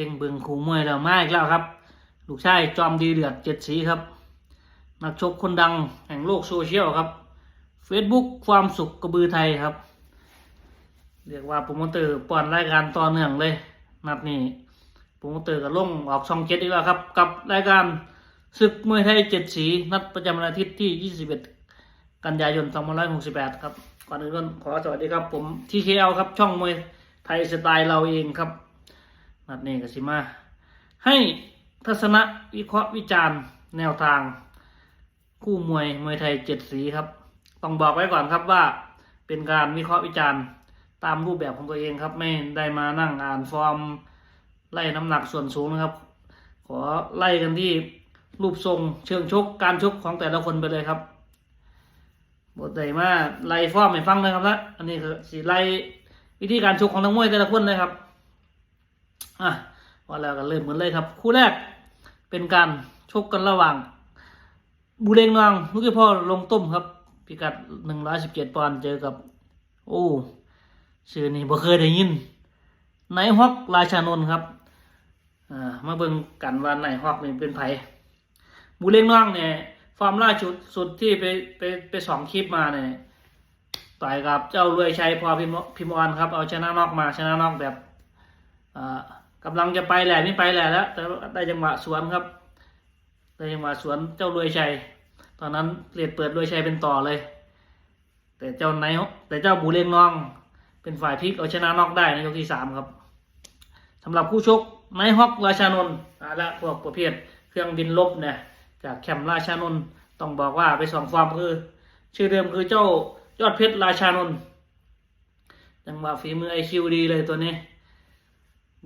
เต็งเบิงคูมวยแล้วมาอีกแล้วครับ ลูกชายจอมดีเดือดเจ็ดสีครับ นักชกคนดังแห่งโลกโซเชียลครับ Facebook ความสุขกระบือไทยครับ เรียกว่าโปรโมเตอร์ป้อนรายการต่อเนื่องเลย นัดนี้โปรโมเตอร์ก็ลงออกช่องเจ็ดอีกแล้วครับ กับรายการศึกมวยไทยเจ็ดสี นัดประจำวันอาทิตย์ที่ 21 กันยายน 2568 ครับ ก่อนอื่นก็ขอสวัสดีครับ ผม TKL ครับ ช่องมวยไทยสไตล์เราเองครับ นัดนี้ก็สิมา ให้ทัศนะวิเคราะห์วิจารณ์แนวทาง คู่มวยมวยไทยเจ็ดสีครับ ต้องบอกไว้ก่อนครับว่า เป็นการวิเคราะห์วิจารณ์ตามรูปแบบของตัวเองครับ ไม่ได้มานั่งอ่านฟอร์ม ไล่น้ำหนักส่วนสูงนะครับ ขอไล่กันที่รูปทรงเชิงชกการชกของแต่ละคนไปเลยครับบทใดมาไล่ฟอร์มให้ฟังเลยครับนะอันนี้คือสีไล่วิธีการชกของนักมวยแต่ละคนเลยครับ อะว่าแล้วก็เริ่มกันเลยครับ คู่แรกเป็นการชกกันระหว่าง บูเรงนางลูกพ่อลงต้มครับ พิกัดหนึ่งร้อยสิบเจ็ดปอนด์เจอกับ โอ้ชื่อนี้บ่เคยได้ยินไนฮอกราชานนท์ครับอ่ามาเบิ่งกันว่าไนฮอกนี่เป็นไผบูเรงนางเนี่ยฟอร์มล่าสุดสุดที่ไปไปไปสองคลิปมาเนี่ยต่อยกับเจ้ารวยชัยพอพิมพิมออนครับ เอาชนะนอกมาชนะนอกแบบอ่า กำลังจะไปแหละไม่ไปแหละแล้ว แต่ได้จังหวะสวนครับ ได้จังหวะสวนเจ้ารวยชัย ตอนนั้นเปลี่ยนเปิดรวยชัยเป็นต่อเลย แต่เจ้าไนแต่เจ้าบูเรงน้อง เป็นฝ่ายพลิกเอาชนะนอกได้ในยกที่สามครับสำหรับผู้ชกไนฮอกราชานนท์อ่าและพวกประเภทเครื่องบินลบเนี่ยจากแคมป์ราชานนท์ต้องบอกว่าไปสองฟอร์มคือ ชื่อเดิมคือเจ้ายอดเพชรราชานนท์จังหวะฝีมือไอคิวดีเลยตัวนี้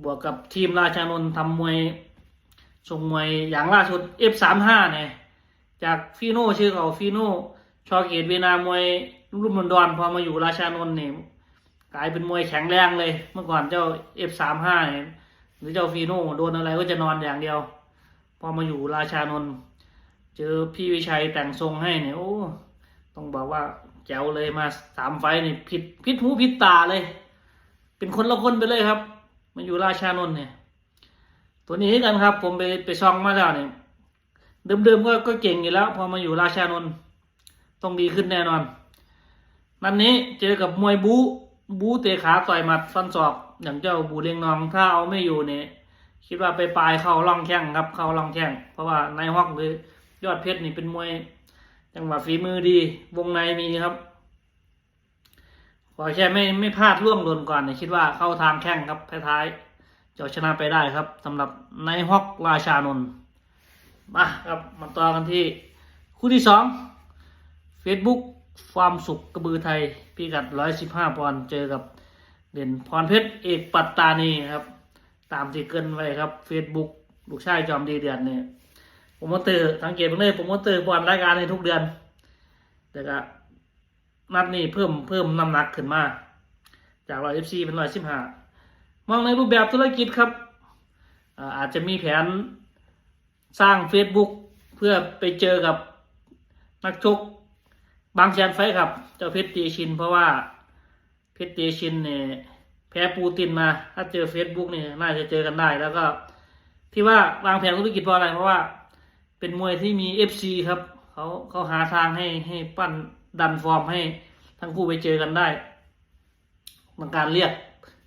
บวกกับทีมราชานนท์ทำมวยชงมวยอย่างล่าสุด F35 เนี่ยจากฟีโน่ชื่อเขาฟีโน่ชอเกตเวนามวยรุ่มมนดอนพอมาอยู่ราชานนท์เนี่ยกลายเป็นมวยแข็งแรงเลย เมื่อก่อนเจ้า F35 เนี่ยหรือเจ้าฟีโน่โดนอะไรก็จะนอนอย่างเดียว พอมาอยู่ราชานนท์เจอพี่วิชัยแต่งทรงให้เนี่ยโอ้ต้องบอกว่าแจ๋วเลยมาสามไฟนี่ผิดผิดหูผิดตาเลย เป็นคนละคนไปเลยครับ มาอยู่ราชานนท์เนี่ย ตัวนี้กันครับ ผมไปไปซองมาแล้วเนี่ยเดิมๆก็ก็เก่งอยู่แล้ว พอมาอยู่ราชานนท์ต้องดีขึ้นแน่นอน นันนี้เจอกับมวยบูบูเตะขาต่อยหมัดฟันศอกอย่างเจ้าบูเลียงนองถ้าเอาไม่อยู่เนี่ยคิดว่าไปปลายเข้าล่องแข้งครับ เข้าล่องแข้งเพราะว่าในฮอกหรือยอดเพชรนี่เป็นมวย จังหวะฝีมือดี วงในมีครับ ขอแค่ไม่ไม่พลาดล่วงโดนก่อนเนี่ยคิดว่าเข้าทางแข้งครับท้ายๆจะชนะไปได้ครับสำหรับในฮอกราชานนท์มาครับมาต่อกันที่คู่ที่สอง Facebook ความสุขกระบือไทยพิกัด 115 ปอนด์เจอกับเด่นพรเพชรเอกปัตตานีครับ ตามที่เกินไว้ครับ Facebook ลูกชายจอมดีเดือนเนี่ยโปรโมเตอร์สังเกตเพิ่งเลยโปรโมเตอร์บอลรายการในทุกเดือนแต่ก็ นัดนี้เพิ่มเพิ่มน้ำหนักขึ้นมา จาก114เป็น115มองในรูปแบบธุรกิจครับ อาจจะมีแผนสร้าง Facebook เพื่อไปเจอกับนักชกบางแสนไฟครับ เจ้าเพชรตีชิน เพราะว่าเพชรตีชินเนี่ยแพ้ปูตินมา ถ้าเจอ Facebook เนี่ยน่าจะเจอกันได้ แล้วก็ที่ว่าวางแผนธุรกิจเพราะอะไรเพราะว่าเป็นมวยที่มี FC ครับเขาเขาหาทางให้ให้ปั้น ดันฟอร์มให้ทั้งคู่ไปเจอกันได้ต้องการเรียก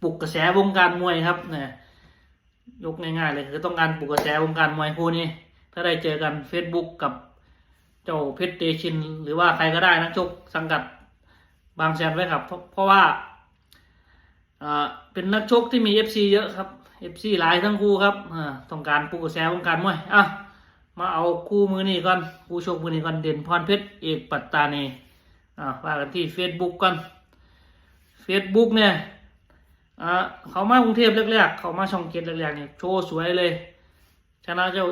ปลุกกระแสวงการมวยครับเนี่ยยกง่ายๆเลยคือต้องการปลุกกระแสวงการมวยคู่นี้ ถ้าได้เจอกัน Facebook กับเจ้าเพชรเตชิน หรือว่าใครก็ได้นักชกสังกัดบางแสนไว้ครับ เพราะเพราะว่าอ่าเป็นนักชกที่มี FC เยอะครับ FC หลายทั้งคู่ครับต้องการปลุกกระแสวงการมวยอะมาเอาคู่มือนี้ก่อน คู่ชกมือนี้ก่อนเด่นพรเพชรเอกปัตตานี อ่าว่ากันที่ Facebook ก่อน Facebook เนี่ยอ่าเขามากรุงเทพแรกๆ เขามาช่องเกตแรกๆเนี่ยโชว์สวยเลย ชนะเจ้า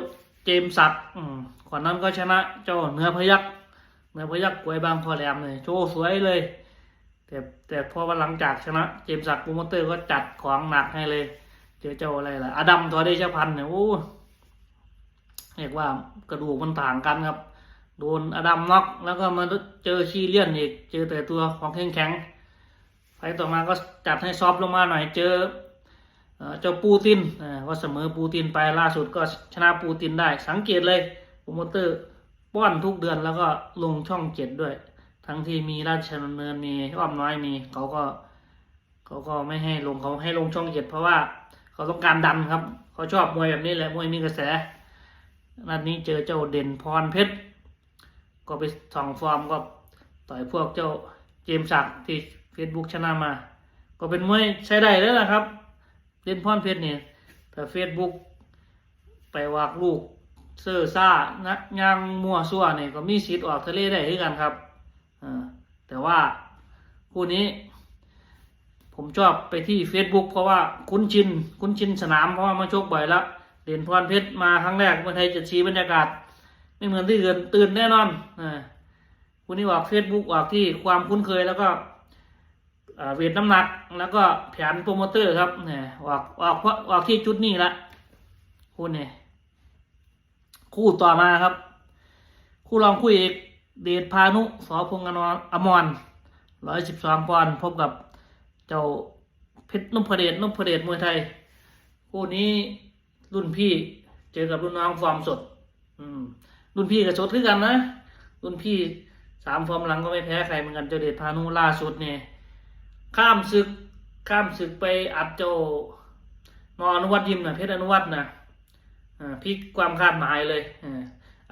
เจมสักอืมก่อนนั้นก็ชนะเจ้าเนื้อพยักเนื้อพยักกวยบางพอแหลมเลยโชว์สวยเลย แต่แต่พอวันหลังจากชนะเจมสักโปรโมเตอร์ก็จัดของหนักให้เลยเจอเจ้าอะไรล่ะอดัมทอเดชพันเนี่ยโอ้เรียกว่ากระดูกมันต่างกันครับ โดนอดัมน็อกแล้วก็มาเจอชีเลียนอีก เจอแต่ตัวของแข็งแข็งไฟต่อมาก็จัดให้ซอฟลงมาหน่อยเจอเจ้าปูตินอ่าว่าเสมอปูตินไปล่าสุดก็ชนะปูตินได้ สังเกตเลยโปรโมเตอร์ป้อนทุกเดือนแล้วก็ลงช่องเจ็ดด้วย ทั้งที่มีราชดำเนินมีอ้อมน้อยมีเขาก็เขาก็ไม่ให้ลงเขาให้ลงช่องเจ็ดเพราะว่าเขาต้องการดันครับ เขาชอบมวยแบบนี้แหละมวยมีกระแสนัดนี้เจอเจ้าเด่นพรเพชร ก็ไปส่องฟอร์มก็ต่อยพวกเจ้าเจมสักที่เฟซบุ๊กชนะมา ก็เป็นมวยใช้ได้แล้วนะครับเด่นพรเพชรเนี่ยแต่เฟซบุ๊กไปวากลูกเซอร์ซ่านะยางมัวซั่วเนี่ยก็มีสิทธิ์ออกทะเลได้ด้วยกันครับอ่าแต่ว่าคู่นี้ ผมชอบไปที่ Facebook เพราะว่าคุ้นชิน คุ้นชินสนามเพราะว่ามาชกบ่อยแล้วเหรียญพรเพชรมาครั้งแรกเมื่อไทยจะชี้บรรยากาศ ไม่เหมือนที่อื่นตื่นแน่นอนอ่าคุณนี่ออก Facebook ออกที่ความคุ้นเคยแล้วก็เวทน้ำหนักแล้วก็แผนโปรโมเตอร์ครับเนี่ยออกออกออกที่จุดนี้ละคุณเนี่ยคู่ต่อมาครับ คู่รองคู่เอกเดชพานุสอพงษ์อนนอมรร้อยสิบสองปอนด์พบกับเจ้าเพชรนุ่มพเดชนุ่มพเดชมวยไทย คู่นี้รุ่นพี่เจอกับรุ่นน้องฟอร์มสด อืม รุ่นพี่กับสดคือกันนะ รุ่นพี่สามฟอร์มหลังก็ไม่แพ้ใครเหมือนกันเจ้าเดชพานุล่าสุดเนี่ยข้ามศึกข้ามศึกไปอัดเจ้านอนุวัตยิมนะเพชรอนุวัตนะอ่าพลิกความคาดหมายเลยอ่า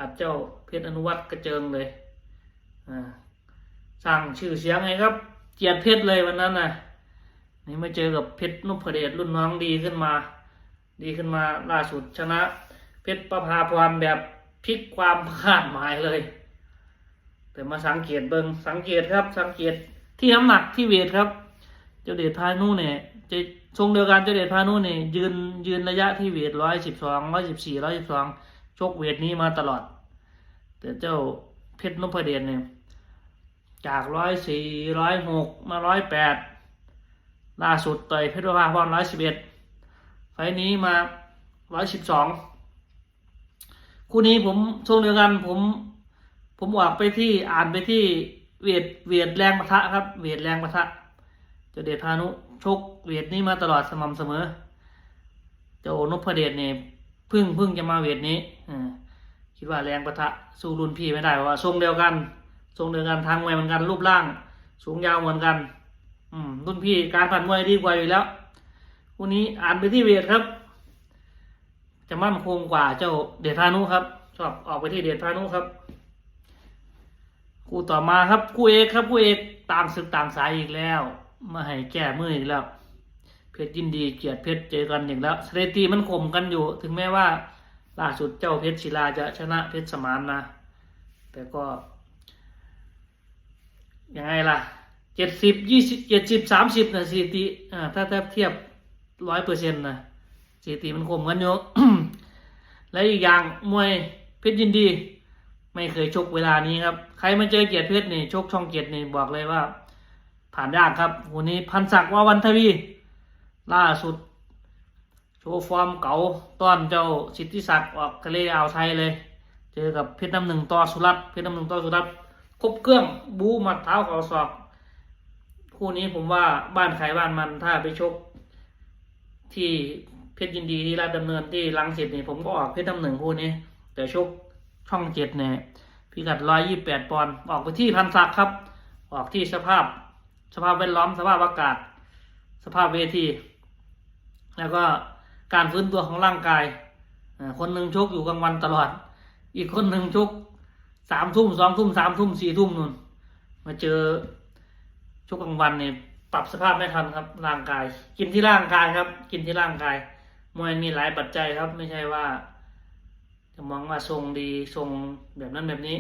อัดเจ้าเพชรอนุวัตกระเจิงเลยอ่าสร้างชื่อเสียงไงครับ เจียดเพชรเลยวันนั้นนะนี่มาเจอกับเพชรนุพเดชรุ่นน้องดีขึ้นมา ดีขึ้นมาล่าสุดชนะ เพชรประภาพรแบบ พลิกความคาดหมายเลย แต่มาสังเกตเบิงสังเกตครับ สังเกตที่น้ำหนักที่เวทครับ เจ้าเดชพานุเนี่ยจะทรงเดียวกันเจ้าเดชพานุเนี่ยยืนยืนระยะที่เวทร้อยสิบสองร้อยสิบสี่ร้อยสิบสองชกเวทนี้มาตลอด แต่เจ้าเพชรนุพเดชเนี่ยจากร้อยสี่ร้อยหกมาร้อยแปดล่าสุดต่อยเพชรประภาพรร้อยสิบเอ็ดไฟนี้มาร้อยสิบสอง คู่นี้ผมช่วงเดียวกันผม ผมออกไปที่อ่านไปที่เวทเวทแรงปะทะครับ เวทแรงปะทะเจ้าเดชพานุชกเวทนี้มาตลอดสม่ำเสมอ เจ้านพเดชเนี่ยพึ่งพึ่งจะมาเวทนี้อ่าคิดว่าแรงปะทะสู้รุ่นพี่ไม่ได้เพราะว่าทรงเดียวกันทรงเดียวกันทางมวยเหมือนกันรูปร่าง สูงยาวเหมือนกัน อืมรุ่นพี่การผ่านมวยดีกว่าอยู่แล้วคู่นี้อ่านไปที่เวทครับ จะมั่นคงกว่าเจ้าเดชพานุครับ ชอบออกไปที่เดชพานุครับ คู่ต่อมาครับคู่เอกครับคู่เอกต่างศึกต่างสายอีกแล้วมาให้แก้มืออีกแล้วเพชรยินดีเกียรติเพชรเจอกันอีกแล้วสถิติมันข่มกันอยู่ ถึงแม้ว่าล่าสุดเจ้าเพชรศิลาจะชนะเพชรสมานมาแต่ก็ยังไงล่ะเจ็ดสิบยี่สิบเจ็ดสิบสามสิบนะสถิติอ่าถ้าเทียบร้อยเปอร์เซ็นต์นะสถิติมันคมกันอยู่ และอีกอย่างมวยเพชรยินดี ไม่เคยชกเวลานี้ครับ ใครมาเจอเกียรติเพชรนี่ชกช่องเกียรตินี่บอกเลยว่า ผ่านยากครับวันนี้พันศักดิ์ว่าวันทวี ล่าสุด โชว์ฟอร์มเก่าต้อนเจ้าสิทธิศักดิ์ออกทะเลอ่าวไทยเลย เจอกับเพชรน้ำหนึ่งต่อสุรัตน์เพชรน้ำหนึ่งต่อสุรัตน์ครบเครื่องบูหมัดเท้าเข่าศอกคู่นี้ผมว่าบ้านใครบ้านมันถ้าไปชกที่ เพชรยินดีที่ราชดำเนินที่ลังสิตนี่ผมก็ออกเพชรน้ำหนึ่งคู่นี้ แต่ชกช่องเจ็ดเนี่ยพิกัดร้อยยี่แปดปอนด์ออกไปที่พันศักครับ ออกที่สภาพ สภาพแวดล้อมสภาพอากาศ สภาพเวที แล้วก็การฟื้นตัวของร่างกาย คนหนึ่งชกอยู่กลางวันตลอด อีกคนหนึ่งชกสามทุ่มสองทุ่มสามทุ่มสี่ทุ่มนู่นมาเจอชกกลางวันเนี่ยปรับสภาพไม่ทันครับร่างกาย กินที่ร่างกายครับ กินที่ร่างกาย มวยมีหลายปัจจัยครับ ไม่ใช่ว่าจะมองว่าทรงดีทรงแบบนั้นแบบนี้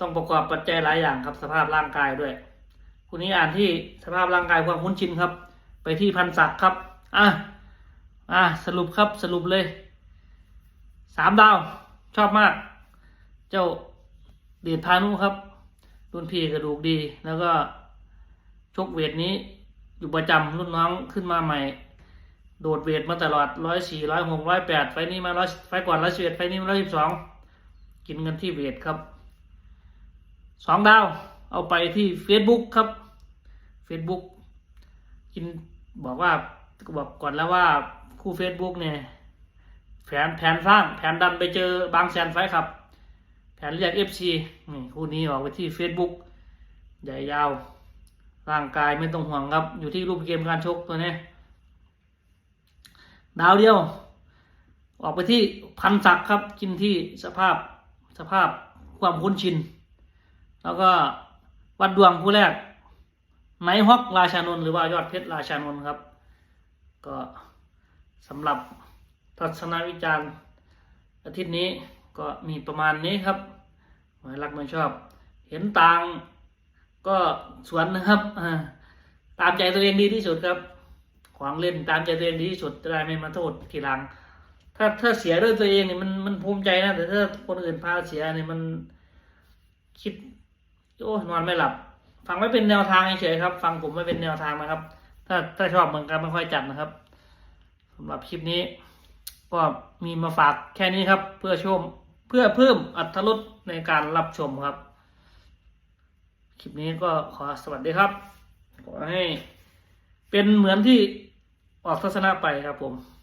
ต้องประกอบปัจจัยหลายอย่างครับ สภาพร่างกายด้วยคุณนี้อ่านที่สภาพร่างกายความคุ้นชินครับ ไปที่พันศักดิ์ครับอะอะสรุปครับสรุปเลยสามดาว ชอบมาก เจ้าเดชพานุครับรุ่นพี่กระดูกดีแล้วก็ชกเวทนี้อยู่ประจำรุ่นน้องขึ้นมาใหม่ โดดเวทมาตลอดร้อยสี่ร้อยหกร้อยแปดไฟนี้มาร้อยไฟก่อนร้อยสิบเอ็ดไฟนี้มาร้อยสิบสองกินกันที่เวทครับสองดาว เอาไปที่ Facebook ครับ Facebook กินบอกว่าบอกก่อนแล้วว่าคู่ Facebook เนี่ยแผนแผนสร้างแผนดันไปเจอบางแสนไฟครับ แผนเรียก FC นี่คู่นี้ออกไปที่ Facebook ใหญ่ยาว ร่างกายไม่ต้องห่วงครับ อยู่ที่รูปเกมการชกตัวนี้ ดาวเดียว ออกไปที่พันศักครับกินที่สภาพสภาพความคุ้นชิน แล้วก็วัดดวงผู้แรกไนฮอกราชานนท์หรือว่ายอดเพชรราชานนท์ครับ ก็สำหรับทัศนวิจารณ์ อาทิตย์นี้ก็มีประมาณนี้ครับหมายรักไม่ชอบ เห็นต่างก็สวนนะครับตามใจตัวเองดีที่สุดครับ ขวางเล่นตามใจตัวเองดีที่สุดจะได้ไม่มาโทษทีหลัง ถ้าถ้าเสียด้วยตัวเองเนี่ยมันมันภูมิใจนะแต่ถ้าคนอื่นพาเสียเนี่ยมันคิดโอ้นอนไม่หลับ ฟังไว้เป็นแนวทางเฉยครับ ฟังผมไว้เป็นแนวทางนะครับ ถ้าถ้าชอบเหมือนกันไม่ค่อยจัดนะครับสำหรับคลิปนี้ ก็มีมาฝากแค่นี้ครับ เพื่อชมเพื่อเพิ่มอัตรสในการรับชมครับ คลิปนี้ก็ขอสวัสดีครับ ขอให้เป็นเหมือนที่ ออกทัศนะไปครับผม